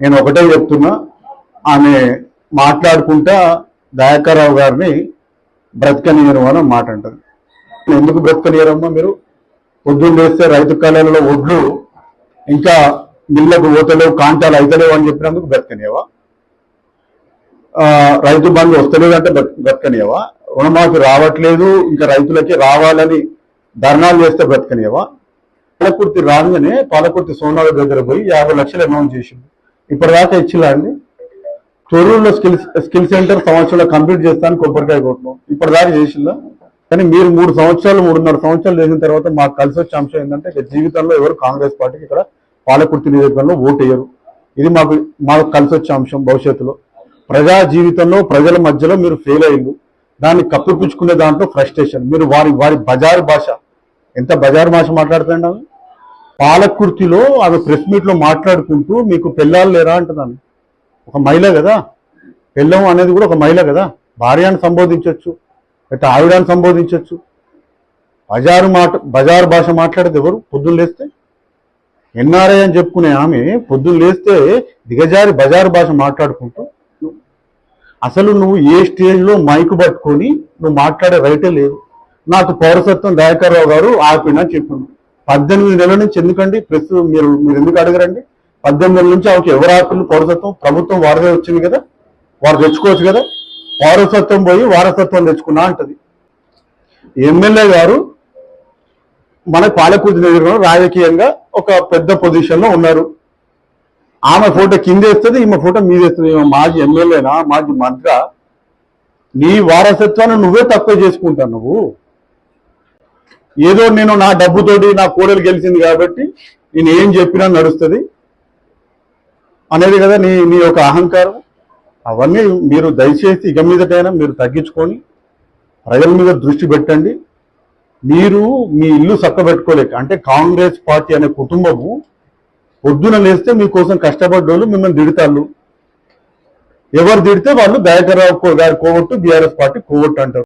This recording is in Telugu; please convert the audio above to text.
నేను ఒకటే చెప్తున్నా. ఆమె మాట్లాడుకుంటా దయాకర్రావు గారిని బ్రతకనీయరు అని మాట అంటది. ఎందుకు బ్రతకనీయరమ్మా మీరు? పొద్దున్న వేస్తే రైతు కళలలో ఒడ్లు ఇంకా మిల్లకు పోతలేవు కాంటాలు అవుతలేవు అని చెప్పినందుకు బ్రతకనియవా? రైతు బంధు వస్తలేదు అంటే బ్రత- బ్రతకనియవా? రుణమాఫీ రావట్లేదు ఇంకా రైతులకి రావాలని ధర్నాలు చేస్తే బ్రతకనియవా? పాలకుర్తి రాగానే పాలకుర్తి సోనాల దగ్గర పోయి యాభై లక్షలు అమౌంట్ చేసింది ఇప్పటిదాకా ఇచ్చిలా అండి. తొర్రూరులో స్కిల్ స్కిల్ సెంటర్ సంవత్సరంలో కంప్లీట్ చేస్తాను కొబ్బరికాయ కొట్టడం ఇప్పటిదాకా చేసిందా కానీ మీరు మూడు సంవత్సరాలు మూడున్నర సంవత్సరాలు చేసిన తర్వాత మాకు కలిసి వచ్చే అంశం ఏంటంటే ఇక జీవితంలో ఎవరు కాంగ్రెస్ పార్టీకి ఇక్కడ పాలకుర్తి నియోజకవర్గంలో ఓటు వేయరు ఇది మాకు మాకు కలిసి వచ్చే అంశం భవిష్యత్తులో. ప్రజా జీవితంలో ప్రజల మధ్యలో మీరు ఫెయిల్ అయ్యింది దాన్ని కప్పిపుచ్చుకునే దాంట్లో ఫ్రస్ట్రేషన్ మీరు వారి వారి బజారు భాష. ఎంత బజారు భాష మాట్లాడుతుండ పాలకుర్తిలో ఆమె ప్రెస్ మీట్లో మాట్లాడుకుంటూ మీకు పెళ్ళాలు లేరా అంటున్నాను. ఒక మహిళ కదా? పెళ్ళం అనేది కూడా ఒక మహిళ కదా? భార్యను సంబోధించవచ్చు లేకపోతే ఆవిడని సంబోధించవచ్చు బజారు మాట బజారు భాష మాట్లాడేది ఎవరు? పొద్దున్న లేస్తే? ఎన్ఆర్ఐ అని చెప్పుకునే ఆమె పొద్దున్న లేస్తే దిగజారి బజారు భాష మాట్లాడుకుంటూ అసలు నువ్వు ఏ స్టేజ్లో మైక్ పట్టుకొని నువ్వు మాట్లాడే రైటే లేదు. నాకు పౌరసత్వం దయాకర్రావు గారు ఆపిన చెప్పిండు పద్దెనిమిది నెలల నుంచి ఎందుకండి? ప్రస్తుతం మీరు మీరు ఎందుకు అడగరండి? పద్దెనిమిది నెలల నుంచి ఆమెకి ఎవరు ఆపిల్లు పౌరసత్వం ప్రభుత్వం వారదే వచ్చింది కదా? వారు తెచ్చుకోవచ్చు కదా? పౌరసత్వం పోయి వారసత్వం తెచ్చుకున్నా అంటది. ఎమ్మెల్యే గారు మన పాలకూర్తి నియోజకవర్గంలో రాజకీయంగా ఒక పెద్ద పొజిషన్లో ఉన్నారు. ఆమె ఫోటో కింద వేస్తుంది ఈమె ఫోటో మీదేస్తుంది ఈమె మాజీ ఎమ్మెల్యేనా మాజీ మంత్రి? నీ వారసత్వాన్ని నువ్వే తక్కువ చేసుకుంటావు నువ్వు. ఏదో నేను నా డబ్బుతోటి నా కోడలు గెలిచింది కాబట్టి నేను ఏం చెప్పినా నడుస్తుంది. అనేది కదా నీ నీ యొక్క అహంకారం. అవన్నీ మీరు దయచేసి ఇక మీదటైనా మీరు తగ్గించుకొని ప్రజల మీద దృష్టి పెట్టండి. మీరు మీ ఇల్లు చక్కబెట్టుకోలేక అంటే కాంగ్రెస్ పార్టీ అనే కుటుంబము పొద్దున లేస్తే మీకోసం కష్టపడ్డోళ్ళు మిమ్మల్ని తిడతాళ్ళు. ఎవరు తిడితే వాళ్ళు దయాకర్రావు గారు కోవట్టు బీఆర్ఎస్ పార్టీ కోవట్టు అంటారు.